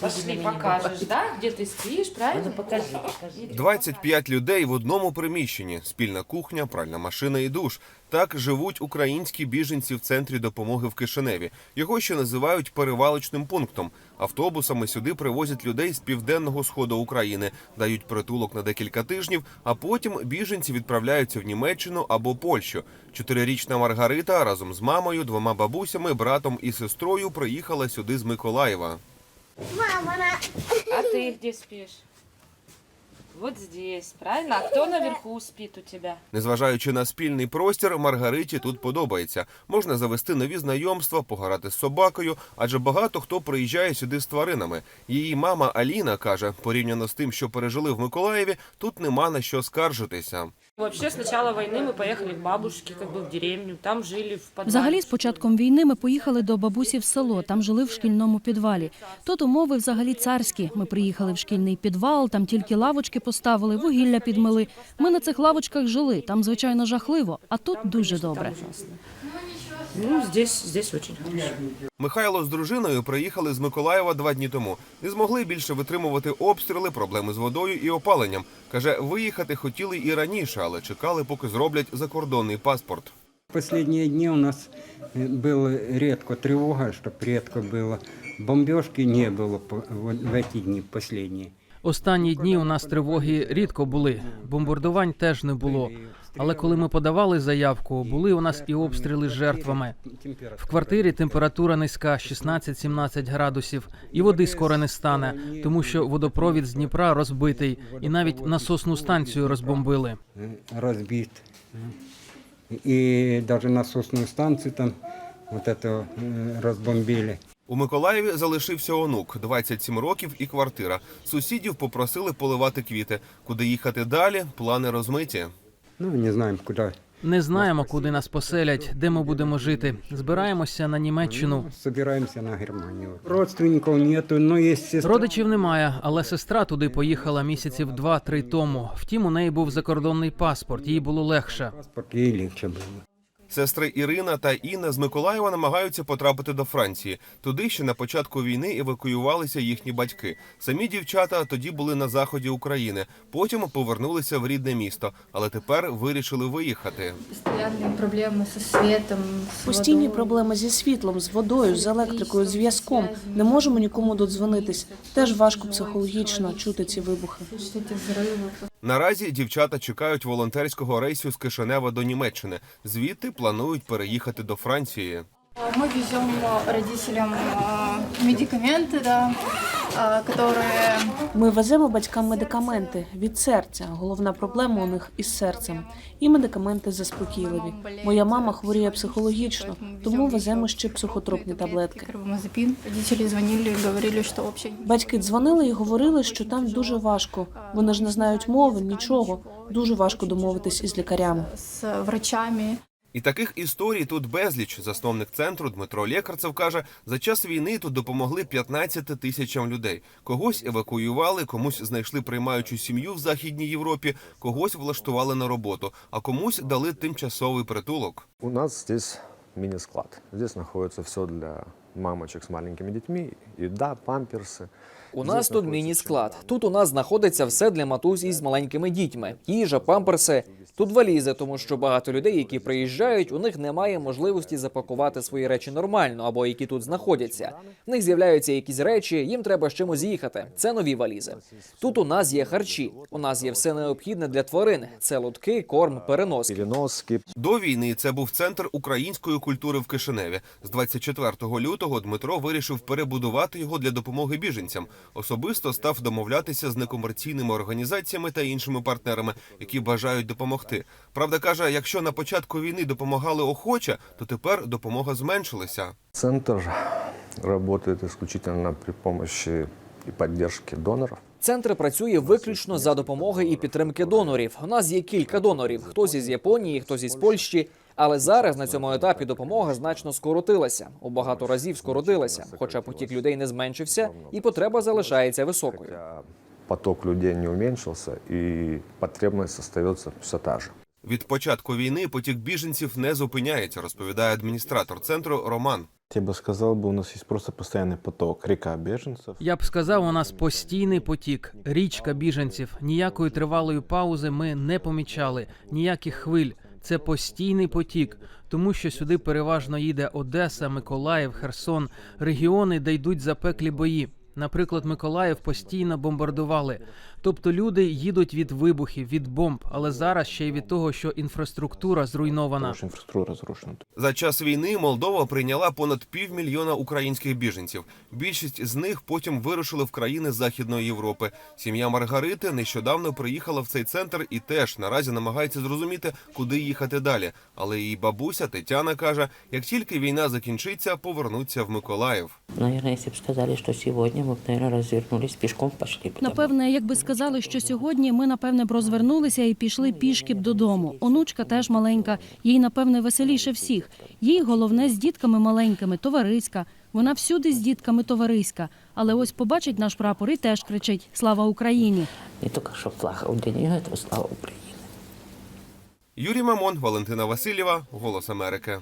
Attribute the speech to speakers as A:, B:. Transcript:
A: Пошли, покажешь, да, где ты спишь, правильно?
B: Ну покажи, покажи.
C: 25 людей в одному приміщенні, спільна кухня, пральна машина і душ. Так живуть українські біженці в центрі допомоги в Кишиневі. Його ще називають перевалочним пунктом. Автобусами сюди привозять людей з південного сходу України, дають притулок на декілька тижнів, а потім біженці відправляються в Німеччину або Польщу. Чотирирічна Маргарита разом з мамою, двома бабусями, братом і сестрою приїхала сюди з Миколаєва.
A: А ты где спишь? Вот здесь, правильно? А кто наверху спит у тебя?
C: Незважаючи на спільний простір, Маргариті тут подобається. Можна завести нові знайомства, пограти з собакою, адже багато хто приїжджає сюди з тваринами. Її мама Аліна каже, порівняно з тим, що пережили в Миколаєві, тут нема на що скаржитися.
A: Вообще, с начала войны мы поехали к бабушке, как бы в деревню. Там жили в подвале.
D: Взагалі, з початком війни ми поїхали до бабусі в село. Там жили в шкільному підвалі. Тут умови взагалі царські. Ми приїхали в шкільний підвал, там тільки лавочки поставили, вугілля підмили. Ми на цих лавочках жили. Там, звичайно, жахливо, а тут дуже добре.
A: Там ужасно. Ну, здесь, здесь очень хорошо.
C: Михайло з дружиною приїхали з Миколаєва два дні тому. Не змогли більше витримувати обстріли, проблеми з водою і опаленням. Каже, виїхати хотіли і раніше, але чекали, поки зроблять закордонний паспорт.
E: Последние дни у нас э, было редко тревога, чтобы редко было. Бомбежки не было по- вот в эти дни последние.
F: Останні дні у нас тривоги рідко були, бомбардувань теж не було. Але коли ми подавали заявку, були у нас і обстріли з жертвами. В квартирі температура низька 16-17 градусів, і води скоро не стане, тому що водопровід з Дніпра розбитий, і навіть насосну станцію розбомбили.
E: Э, разбит. И даже насосную станцию там вот это э, разбомбили.
C: У Миколаєві залишився онук, 27 років і квартира. Сусідів попросили поливати квіти. Куди їхати далі? Плани розмиті.
E: Ну, не знаємо, куди.
F: Не знаємо, куди нас поселять, де ми будемо жити. Збираємося на Німеччину.
E: Ну, на Германію. Родственників нету, но є сестра.
F: Родичів немає, але сестра туди поїхала місяців два-три тому. Втім, у неї був закордонний паспорт, їй було легше.
E: Паспорт їй легше было.
C: Сестри Ірина та Інна з Миколаєва намагаються потрапити до Франції. Туди ще на початку війни евакуювалися їхні батьки. Самі дівчата тоді були на заході України. Потім повернулися в рідне місто, але тепер вирішили виїхати.
G: Проблеми зі світом, з
H: Постійні проблеми зі світлом, з водою, з електрикою, зв'язком. Не можемо нікому додзвонитись. Теж важко психологічно чути ці вибухи.
C: Наразі дівчата чекають волонтерського рейсу з Кишинева до Німеччини. Звідти планують переїхати до Франції.
G: Мы везем родителям а, медикаменты, да, которые
H: Ми веземо батькам медикаменти від серця. Головна проблема у них із серцем. І медикаменти заспокійливі. Моя мама хворіє психологічно, тому веземо ще психотропні таблетки.
G: карбамазепин. Родители звонили и говорили, что вообще
H: Батьки дзвонили і говорили, що там дуже важко. Вони ж не знають мови, нічого. Дуже важко домовитись із лікарями.
G: с врачами.
C: І таких історій тут безліч. Засновник центру Дмитро Лєкарцев каже, за час війни тут допомогли 15 тисячам людей. Когось евакуювали, комусь знайшли приймаючу сім'ю в Західній Європі, когось влаштували на роботу, а комусь дали тимчасовий притулок.
I: У нас тут міні-склад. Тут знаходиться все для мамочек с маленькими детьми. Еда, памперсы.
J: У нас тут міні-склад. Тут у нас знаходиться все для матусь із маленькими дітьми: їжа, памперси. Тут валізи, тому що багато людей, які приїжджають, у них немає можливості запакувати свої речі нормально або які тут знаходяться. В них з'являються якісь речі, їм треба з чимось їхати. Це нові валізи. Тут у нас є харчі. У нас є все необхідне для тварин: це лотки, корм. Переноски.
C: До війни це був центр української культури в Кишиневі. З 24 лютого Дмитро вирішив перебудувати його для допомоги біженцям. Особисто став домовлятися з некомерційними організаціями та іншими партнерами, які бажають допомогти. Правда, каже, якщо на початку війни допомагали охоче, то тепер допомога зменшилася.
I: Центр работает исключительно при помощи и поддержке доноров.
J: Центр працює виключно за допомоги і підтримки донорів. У нас є кілька донорів: хтось із Японії, хтось із Польщі. Але зараз на цьому етапі допомога значно скоротилася. У багато разів скоротилася, хоча потік людей не зменшився, і потреба залишається високою.
I: Хотя поток людей не уменьшился, и потребность остается все та же.
C: Від початку війни потік біженців не зупиняється, розповідає адміністратор центру Роман.
B: Я бы сказал, бы у нас есть просто постоянный поток, река беженцев.
F: Я б сказав, у нас постійний потік, річка біженців. Ніякої тривалої паузи ми не помічали, ніяких хвиль. Це постійний потік, тому що сюди переважно їде Одеса, Миколаїв, Херсон, регіони, де йдуть запеклі бої. Наприклад, Миколаїв постійно бомбардували. Тобто люди їдуть від вибухів, від бомб, але зараз ще й від того, що інфраструктура зруйнована.
B: Инфраструктура разрушена.
C: За час війни Молдова прийняла понад півмільйона українських біженців. Більшість з них потім вирушили в країни Західної Європи. Сім'я Маргарити нещодавно приїхала в цей центр і теж наразі намагається зрозуміти, куди їхати далі. Але її бабуся Тетяна каже: як тільки війна закінчиться, повернуться в Миколаїв.
K: Наверное, если бы сказали, что сегодня, мы бы, наверное, развернулись, пешком пошли. бы домой.
D: Напевне, якби сказали, що сьогодні ми напевне б розвернулися і пішли пішки б додому. Онучка теж маленька, їй напевне веселіше всіх. Їй головне з дітками маленькими, товариська. Вона всюди з дітками товариська. Але ось побачить наш прапор і теж кричить Слава Україні!
K: Не только что флаг, а для нее это слава Украине.
C: Юрій Мамон, Валентина Васильєва, Голос Америки.